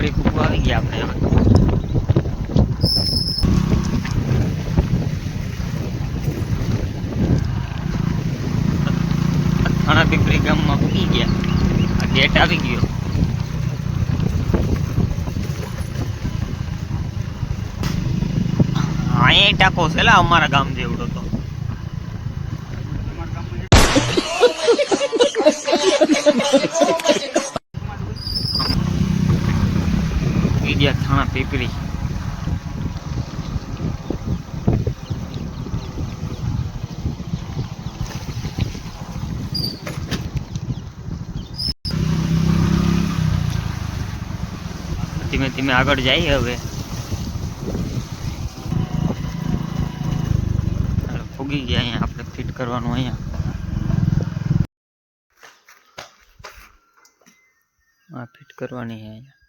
પીપળી કૂકવા આવી ગયા આપણે. હવે થાણા પીપળી ગામમાં પૂગી ગયા. આ ગેટ આવી ગયો. અહીંયા ટાકો છે અમારા ગામ જેવડો તો. ગયા થાણા પીપળી. ધીમે ધીમે આગળ જઈએ હવે. ફૂગી ગયા અહીંયા, આપણે ફિટ કરવાનું અહીંયા. આ ફિટ કરવાની છે અહીંયા.